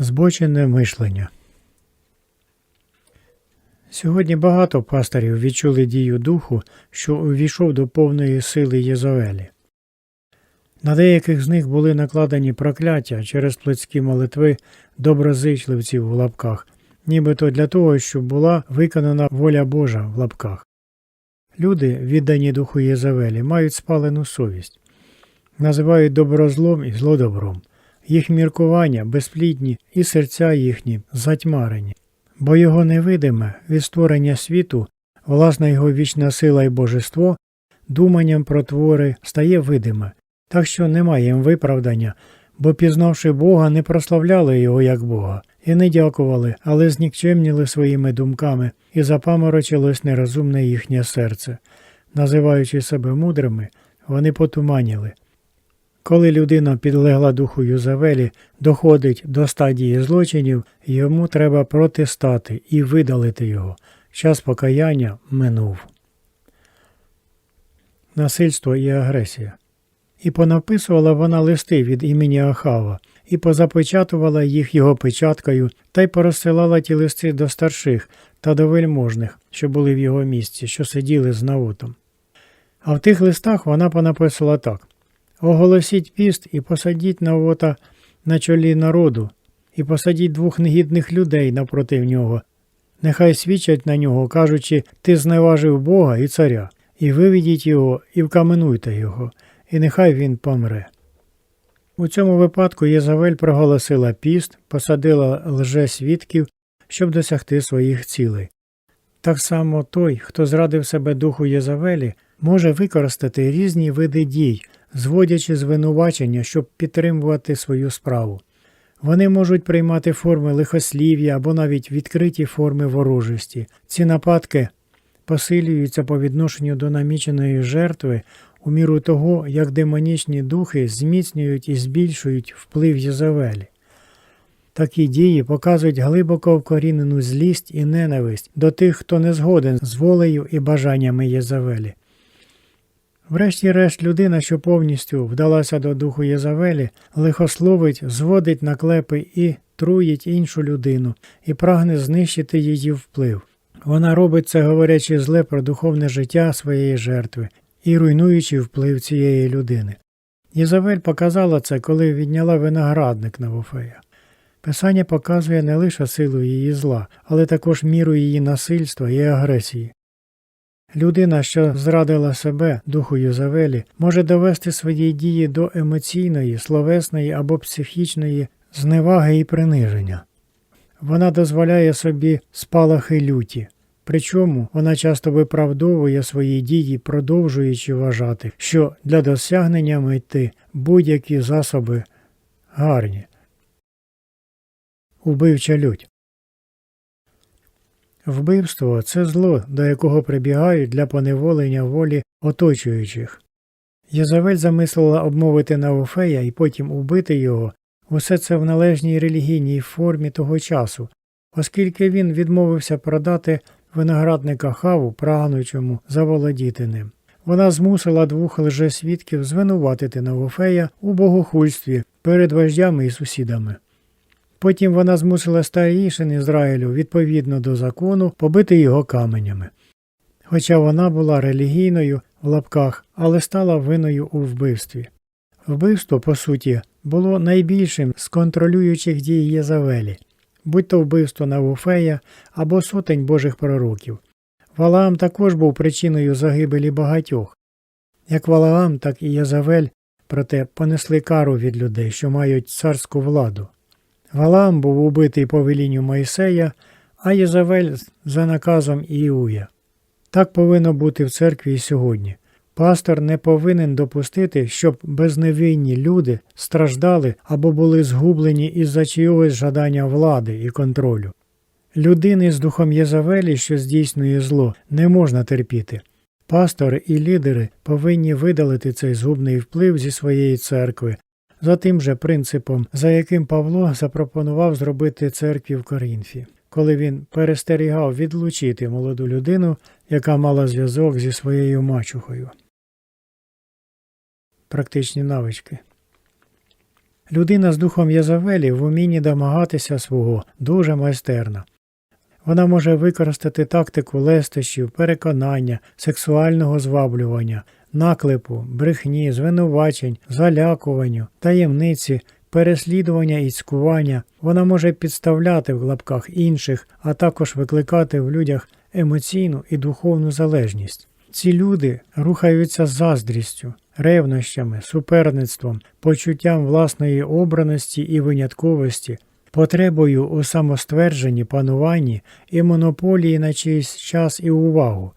Збочене мишлення. Сьогодні багато пастирів відчули дію духу, що увійшов до повної сили Єзавелі. На деяких з них були накладені прокляття через плотські молитви доброзичливців в лапках, нібито для того, щоб була виконана воля Божа в лапках. Люди, віддані духу Єзавелі, мають спалену совість, називають добро злом і зло добром. Їх міркування безплідні і серця їхні затьмарені, бо його невидиме від створення світу, власна його вічна сила і божество, думанням про твори стає видиме, так що немає їм виправдання, бо, пізнавши Бога, не прославляли його як Бога, і не дякували, але знікчемніли своїми думками, і запаморочилось нерозумне їхнє серце. Називаючи себе мудрими, вони потуманіли. Коли людина підлегла духу Юзавелі, доходить до стадії злочинів, йому треба протистати і видалити його. Час покаяння минув. Насильство і агресія. І понаписувала вона листи від імені Ахава, і позапечатувала їх його печаткою, та й порозсилала ті листи до старших та до вельможних, що були в його місці, що сиділи з Наутом. А в тих листах вона понаписала так. Оголосіть піст і посадіть Навота на чолі народу, і посадіть двох негідних людей напротив нього. Нехай свідчать на нього, кажучи, ти зневажив Бога і царя, і виведіть його, і вкаменуйте його, і нехай він помре. У цьому випадку Єзавель проголосила піст, посадила лже-свідків, щоб досягти своїх цілей. Так само той, хто зрадив себе духу Єзавелі, може використати різні види дій, зводячи звинувачення, щоб підтримувати свою справу. Вони можуть приймати форми лихослів'я або навіть відкриті форми ворожості. Ці нападки посилюються по відношенню до наміченої жертви у міру того, як демонічні духи зміцнюють і збільшують вплив Єзавелі. Такі дії показують глибоко вкорінену злість і ненависть до тих, хто не згоден з волею і бажаннями Єзавелі. Врешті-решт, людина, що повністю вдалася до духу Єзавелі, лихословить, зводить наклепи і труїть іншу людину і прагне знищити її вплив. Вона робить це, говорячи зле про духовне життя своєї жертви і руйнуючи вплив цієї людини. Єзавель показала це, коли відняла виноградник Навофея. Писання показує не лише силу її зла, але також міру її насильства і агресії. Людина, що зрадила себе духу Юзавелі, може довести свої дії до емоційної, словесної або психічної зневаги і приниження. Вона дозволяє собі спалахи люті, причому вона часто виправдовує свої дії, продовжуючи вважати, що для досягнення мети будь-які засоби гарні. Убивча лють. Вбивство це зло, до якого прибігають для поневолення волі оточуючих. Єзавель замислила обмовити Науфея і потім убити його, усе це в належній релігійній формі того часу, оскільки він відмовився продати виноградника хаву, прагнучому заволодіти ним. Вона змусила двох лжесвідків звинуватити Науфея у богохульстві перед вождями і сусідами. Потім вона змусила старішин Ізраїлю відповідно до закону побити його каменями. Хоча вона була релігійною в лапках, але стала виною у вбивстві. Вбивство, по суті, було найбільшим з контролюючих дій Єзавелі, будь то вбивство Навуфея або сотень божих пророків. Валаам також був причиною загибелі багатьох. Як Валаам, так і Єзавель, проте понесли кару від людей, що мають царську владу. Валаам був убитий по велінню Моїсея, а Єзавель за наказом Іуя. Так повинно бути в церкві і сьогодні. Пастор не повинен допустити, щоб безневинні люди страждали або були згублені із-за чийогось жадання влади і контролю. Людини з духом Єзавелі, що здійснює зло, не можна терпіти. Пастори і лідери повинні видалити цей згубний вплив зі своєї церкви, за тим же принципом, за яким Павло запропонував зробити церкві в Корінфі, коли він перестерігав відлучити молоду людину, яка мала зв'язок зі своєю мачухою. Практичні навички. Людина з духом Язавелі в умінні домагатися свого дуже майстерна. Вона може використати тактику лестощів, переконання, сексуального зваблювання, наклепу, брехні, звинувачень, залякуванню, таємниці, переслідування і цькування. Вона може підставляти в лапках інших, а також викликати в людях емоційну і духовну залежність. Ці люди рухаються заздрістю, ревнощами, суперництвом, почуттям власної обраності і винятковості, потребою у самоствердженні, пануванні і монополії на чийсь час і увагу.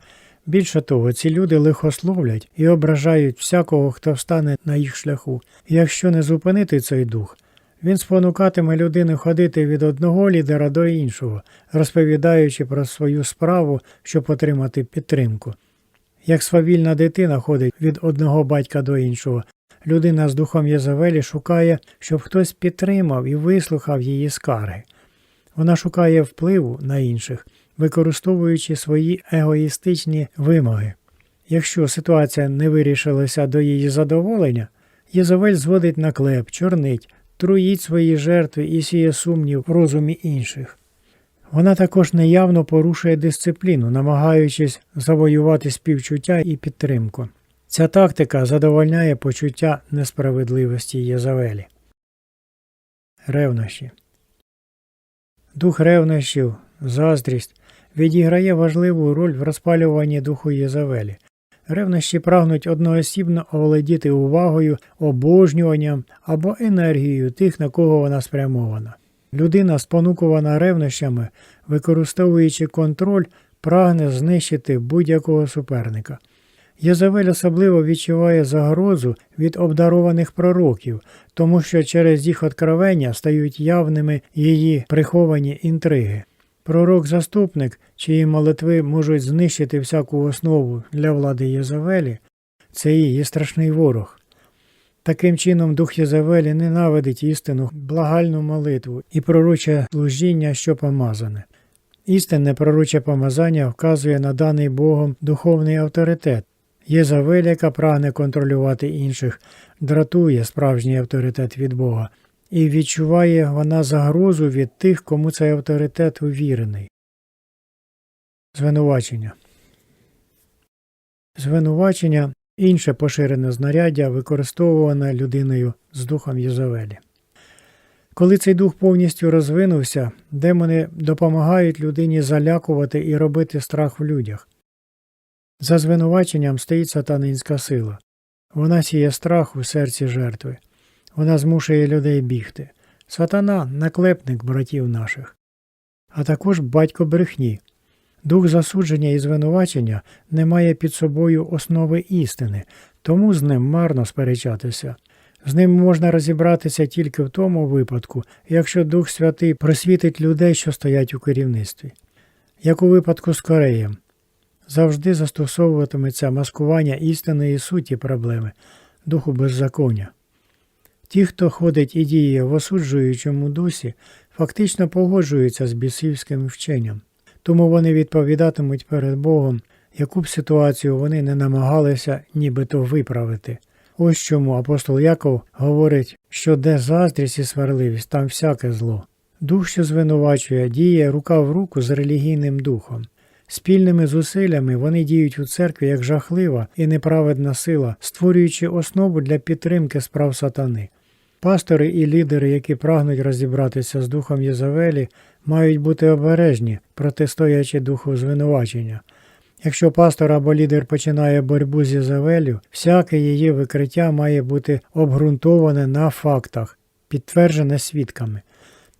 Більше того, ці люди лихословлять і ображають всякого, хто встане на їх шляху. Якщо не зупинити цей дух, він спонукатиме людину ходити від одного лідера до іншого, розповідаючи про свою справу, щоб отримати підтримку. Як свавільна дитина ходить від одного батька до іншого, людина з духом Єзавелі шукає, щоб хтось підтримав і вислухав її скарги. Вона шукає впливу на інших, використовуючи свої егоїстичні вимоги. Якщо ситуація не вирішилася до її задоволення, Єзавель зводить на клеп, чорнить, труїть свої жертви і сіє сумнів в розумі інших. Вона також неявно порушує дисципліну, намагаючись завоювати співчуття і підтримку. Ця тактика задовольняє почуття несправедливості Єзавелі. Ревнощі Дух ревнощів, заздрість відіграє важливу роль в розпалюванні духу Єзавелі. Ревнощі прагнуть одноосібно оволодіти увагою, обожнюванням або енергією тих, на кого вона спрямована. Людина, спонукувана ревнощами, використовуючи контроль, прагне знищити будь-якого суперника. Єзавель особливо відчуває загрозу від обдарованих пророків, тому що через їх откровення стають явними її приховані інтриги. Пророк-заступник, чиї молитви можуть знищити всяку основу для влади Єзавелі, це її страшний ворог. Таким чином, дух Єзавелі ненавидить істину, благальну молитву і пророче служіння, що помазане. Істинне пророче помазання вказує на даний Богом духовний авторитет. Єзавель, яка прагне контролювати інших, дратує справжній авторитет від Бога, і відчуває вона загрозу від тих, кому цей авторитет увірений. Звинувачення Звинувачення інше поширене знаряддя, використовуване людиною з духом Єзавелі. Коли цей дух повністю розвинувся, демони допомагають людині залякувати і робити страх в людях. За звинуваченням стоїть сатанинська сила. Вона сіє страх у серці жертви. Вона змушує людей бігти. Сатана наклепник братів наших, а також батько брехні. Дух засудження і звинувачення не має під собою основи істини, тому з ним марно сперечатися. З ним можна розібратися тільки в тому випадку, якщо Дух Святий просвітить людей, що стоять у керівництві. Як у випадку з Кореєм, завжди застосовуватиметься маскування істинної суті проблеми, духу беззаконня. Ті, хто ходить і діє в осуджуючому дусі, фактично погоджуються з бісівським вченням, тому вони відповідатимуть перед Богом, яку б ситуацію вони не намагалися нібито виправити. Ось чому апостол Яков говорить, що де заздрість і сварливість, там всяке зло. Дух, що звинувачує, діє рука в руку з релігійним духом. Спільними зусиллями вони діють у церкві як жахлива і неправедна сила, створюючи основу для підтримки справ сатани. Пастори і лідери, які прагнуть розібратися з духом Єзавелі, мають бути обережні, протистоячи духу звинувачення. Якщо пастор або лідер починає боротьбу з Єзавелю, всяке її викриття має бути обґрунтоване на фактах, підтверджене свідками.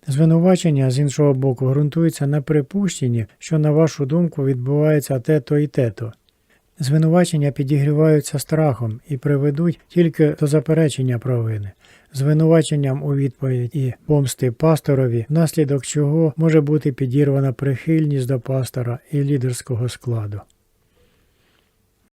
Звинувачення з іншого боку ґрунтується на припущенні, що, на вашу думку, відбувається те-то і те-то. Звинувачення підігріваються страхом і приведуть тільки до заперечення провини, звинуваченням у відповідь і помсти пасторові, внаслідок чого може бути підірвана прихильність до пастора і лідерського складу.